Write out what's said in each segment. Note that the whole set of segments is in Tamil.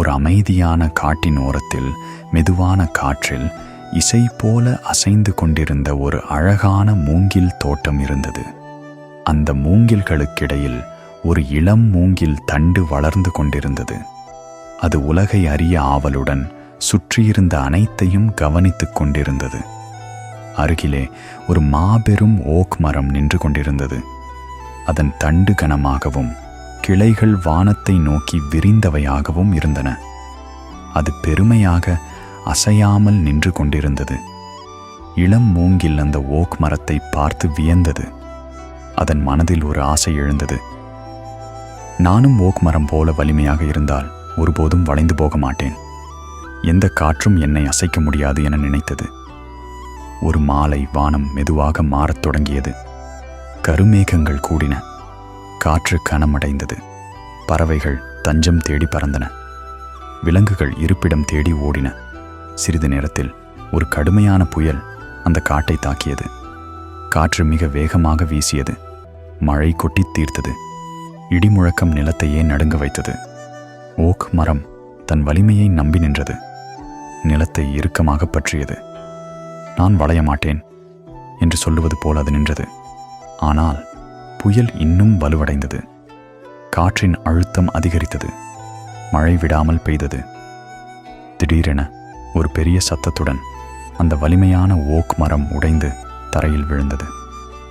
ஒரு அமைதியான காட்டின் ஓரத்தில் மெதுவான காற்றில் இசை போல அசைந்து கொண்டிருந்த ஒரு அழகான மூங்கில் தோட்டம் இருந்தது. அந்த மூங்கில்களுக்கிடையில் ஒரு இளம் மூங்கில் தண்டு வளர்ந்து கொண்டிருந்தது. அது உலகை அறிய ஆவலுடன் சுற்றியிருந்த அனைத்தையும் கவனித்துக் கொண்டிருந்தது. அருகிலே ஒரு மாபெரும் ஓக் மரம் நின்று கொண்டிருந்தது. அதன் தண்டு கனமாகவும் கிளைகள் வானத்தை நோக்கி விரிந்தவையாகவும் இருந்தன. அது பெருமையாக அசையாமல் நின்று கொண்டிருந்தது. இளம் மூங்கில் அந்த ஓக் மரத்தை பார்த்து வியந்தது. அதன் மனதில் ஒரு ஆசை எழுந்தது. நானும் ஓக் மரம் போல வலிமையாக இருந்தால் ஒருபோதும் வளைந்து போக மாட்டேன். எந்த காற்றும் என்னை அசைக்க முடியாது என நினைத்தது. ஒரு மாலை வானம் மெதுவாக மாறத் தொடங்கியது. கருமேகங்கள் கூடின. காற்று கனமடைந்தது. பறவைகள் தஞ்சம் தேடி பறந்தன. விலங்குகள் இருப்பிடம் தேடி ஓடின. சிறிது நேரத்தில் ஒரு கடுமையான புயல் அந்த காட்டை தாக்கியது. காற்று மிக வேகமாக வீசியது. மழை கொட்டித் தீர்த்தது. இடிமுழக்கம் நிலத்தையே நடுங்க வைத்தது. ஓக் மரம் தன் வலிமையை நம்பி நின்றது. நிலத்தை இறுக்கமாக பற்றியது. நான் வளைய மாட்டேன் என்று சொல்லுவது போல் அது நின்றது. ஆனால் புயல் இன்னும் வலுவடைந்தது. காற்றின் அழுத்தம் அதிகரித்தது. மழை விடாமல் பெய்தது. திடீரென ஒரு பெரிய சத்தத்துடன் அந்த வலிமையான ஓக் மரம் உடைந்து தரையில் விழுந்தது.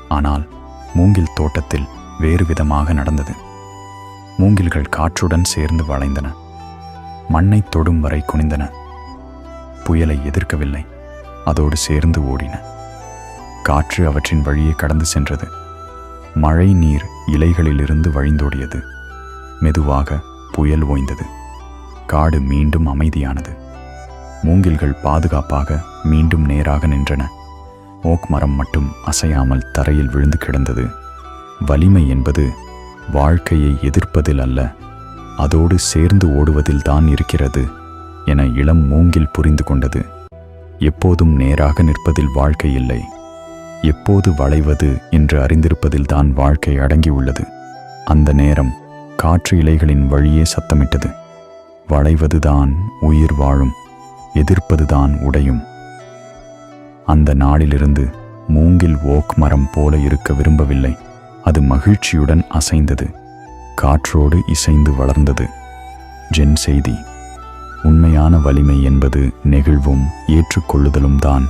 ஆனால் மூங்கில் தோட்டத்தில் வேறு விதமாக நடந்தது. மூங்கில்கள் காற்றுடன் சேர்ந்து வளைந்தன. மண்ணை தொடும் வரை குனிந்தன. புயலை எதிர்க்கவில்லை. அதோடு சேர்ந்து ஓடின. காற்று அவற்றின் வழியே கடந்து சென்றது. மழை நீர் இலைகளிலிருந்து வழிந்தோடியது. மெதுவாக புயல் ஓய்ந்தது. காடு மீண்டும் அமைதியானது. மூங்கில்கள் பாதுகாப்பாக மீண்டும் நேராக நின்றன. ஓக் மரம் மட்டும் அசையாமல் தரையில் விழுந்து கிடந்தது. வலிமை என்பது வாழ்க்கையை எதிர்ப்பதில் அல்ல அதோடு சேர்ந்து ஓடுவதில் தான் இருக்கிறது என இளம் மூங்கில் புரிந்து கொண்டது. எப்போதும் நேராக நிற்பதில் வாழ்க்கை இல்லை. எப்போது வளைவது என்று அறிந்திருப்பதில் தான் வாழ்க்கை அடங்கியுள்ளது. அந்த நேரம் காற்று இலைகளின் வழியே சத்தமிட்டது. வளைவதுதான் உயிர் வாழும் எதிர்ப்பதுதான் உடையும். அந்த நாளிலிருந்து மூங்கில் ஓக் மரம் போல இருக்க விரும்பவில்லை. அது மகிழ்ச்சியுடன் அசைந்தது. காற்றோடு இசைந்து வளர்ந்தது. ஜென் செய்தி உண்மையான வலிமை என்பது நெகிழ்வும் ஏற்றுக்கொள்ளுதலும் தான்